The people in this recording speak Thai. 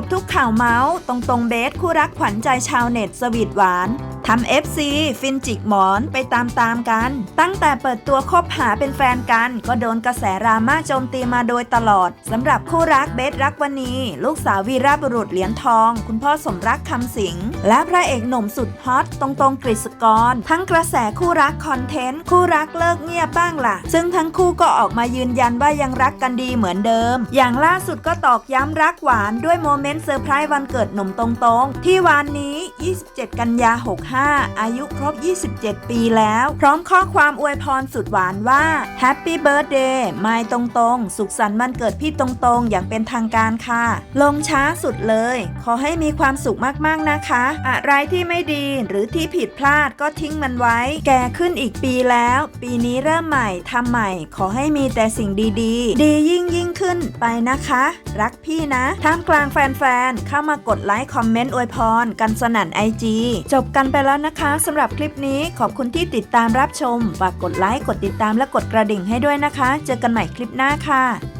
บทุกข่าวเมาส์ตรงตรงๆเบสคู่รักขวัญใจชาวเน็ตสวีทหวาน ทำ FC ฟินจิกหมอนไปตามๆกัน ตั้งแต่เปิดตัวคบหาเป็นแฟนกัน ก็โดนกระแสราม่าโจมตีมาโดยตลอดสำหรับคู่รักเบสรักวณีลูกสาววีรบุรุษเหรียญทอง คุณพ่อสมรักคำสิง และพระเอกหนุ่มสุดฮอตตรงตรงกฤษกร ทั้งกระแสคู่รักคอนเทนต์ คู่รักเลิกเงียบบ้างล่ะ ซึ่งทั้งคู่ก็ออกมายืนยันว่ายังรักกันดีเหมือนเดิม อย่างล่าสุดก็ตอกย้ำรักหวานด้วยโมเมนต์เซอร์ไพรส์วันเกิดหนุ่มตรงๆที่วันนี้ 27 กันยา 65 อายุครบ 27 ปีแล้ว พร้อมข้อความอวยพรสุดหวานว่า Happy Birthday ไม่ตรงๆสุขสันต์วันเกิดพี่ตรงๆอย่างเป็นทางการค่ะ ลงช้าสุดเลย ขอให้มีความสุขมากๆนะคะ อะไรที่ไม่ดีหรือที่ผิดพลาดก็ทิ้งมันไว้ แก่ขึ้นอีกปีแล้ว ปีนี้เริ่มใหม่ทำใหม่ ขอให้มีแต่สิ่งดีๆ ดียิ่งยิ่งขึ้นไปนะคะ รักพี่นะท่ามกลางแฟนๆเข้ามากดไลค์คอมเมนต์อวยพรกันสนั่นาน IG จบกันไปแล้วนะคะสำหรับคลิปนี้ขอบคุณที่ติดตามรับชม ฝากกดไลค์ กดติดตามและกดกระดิ่งให้ด้วยนะคะ เจอกันใหม่คลิปหน้าค่ะ